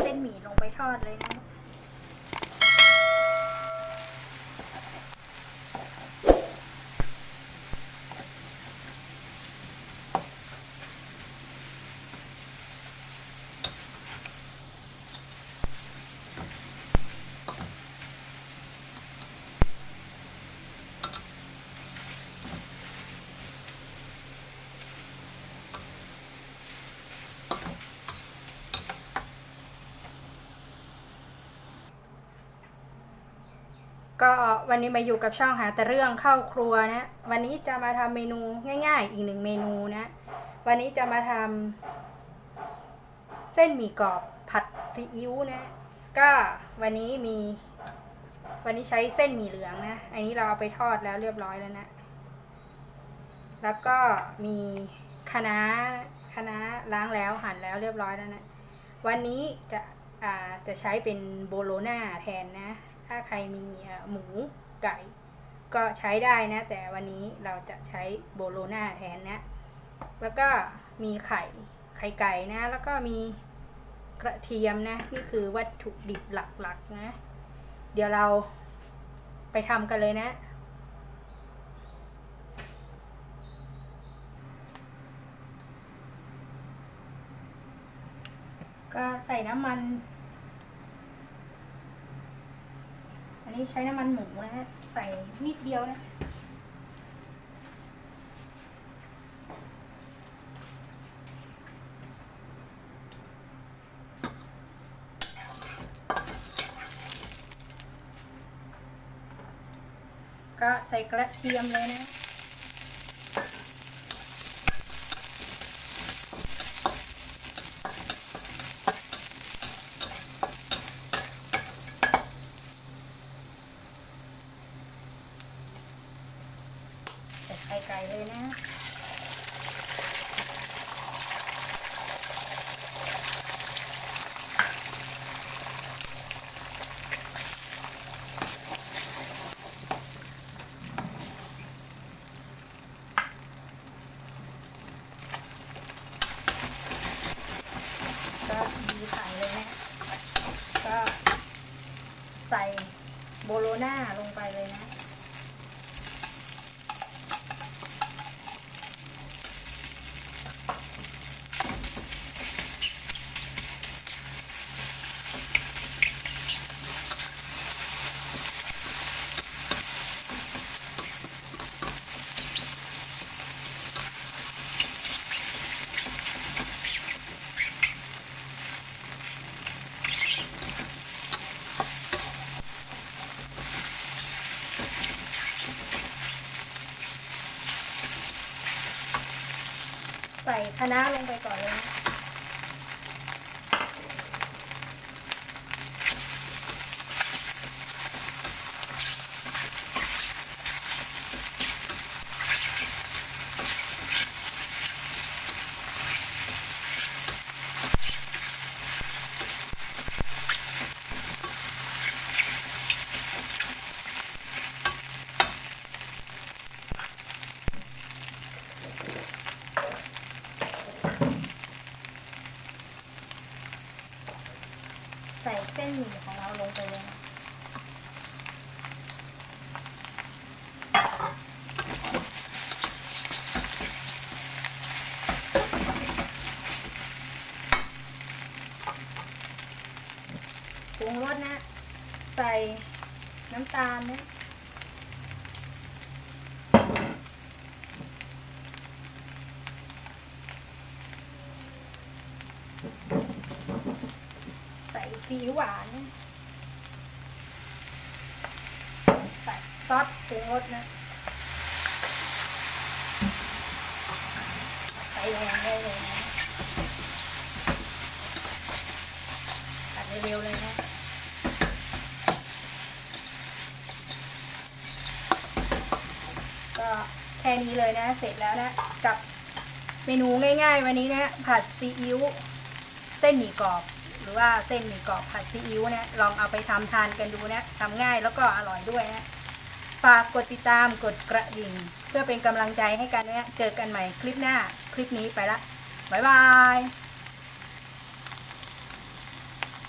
เส้นหมี่ลงไปทอดเลยนะ ก็วันนี้มาอยู่กับช่องหาแต่เรื่องเข้าครัวนะ วันนี้จะมาทำเมนูง่าย ๆ อีกหนึ่งเมนูนะ วันนี้จะมาทำเส้นหมี่กรอบผัดซีอิ๊วนะ ก็วันนี้มี วันนี้ใช้เส้นหมี่เหลืองนะ อันนี้เราเอาไปทอดแล้วเรียบร้อยแล้วนะ แล้วก็มีคะน้าคะน้าล้างแล้วหั่นแล้วเรียบร้อยแล้วนะ วันนี้จะจะใช้เป็นโบโลน่าแทนนะ ถ้าใครมีหมูไก่ ก็ใช้ได้นะ แต่วันนี้เราจะใช้โบโลน่าแทนนะ แล้วก็มีไข่ไข่ไก่นะ แล้วก็มีกระเทียมนะ นี่คือวัตถุดิบหลักๆนะ เดี๋ยวเราไปทำกันเลยนะก็ใส่น้ำมัน อั นี้ใช้น้ำมันหมูนะฮะใส่นิดเดียวนะก็ใส่กระเทียมเลยนะ ไข่ไก่เลยนะก็ดีไข่เลยนะ ก็ใส่โบโลน่าลงไปเลยนะ ใส่คะน้าลงไปก่อนเลยนะ ใส่เส้นหมี่ของเราลงไปเลย ปรุงรสนะ ใส่น้ำตาลนะ ซีอิ๊วหวานใส่ซอสปรุงรสนะ ใส่แรงได้เลยนะตัดเร็วๆเลยนะก็แค่นี้เลยนะ เสร็จแล้วนะ กับเมนูง่ายๆ วันนี้นะ ผัดซีอิ๊วเส้นหมี่กรอบ หรือว่าเส้นหมี่กรอบผัดซีอิ๊วนะลองเอาไปทำทานกันดูนะทำง่ายแล้วก็อร่อยด้วยนะฝากกดติดตามกดกระดิ่ง เพื่อเป็นกำลังใจให้กันนะเจอกันใหม่คลิปหน้าคลิปนี้ไปละบ๊ายบาย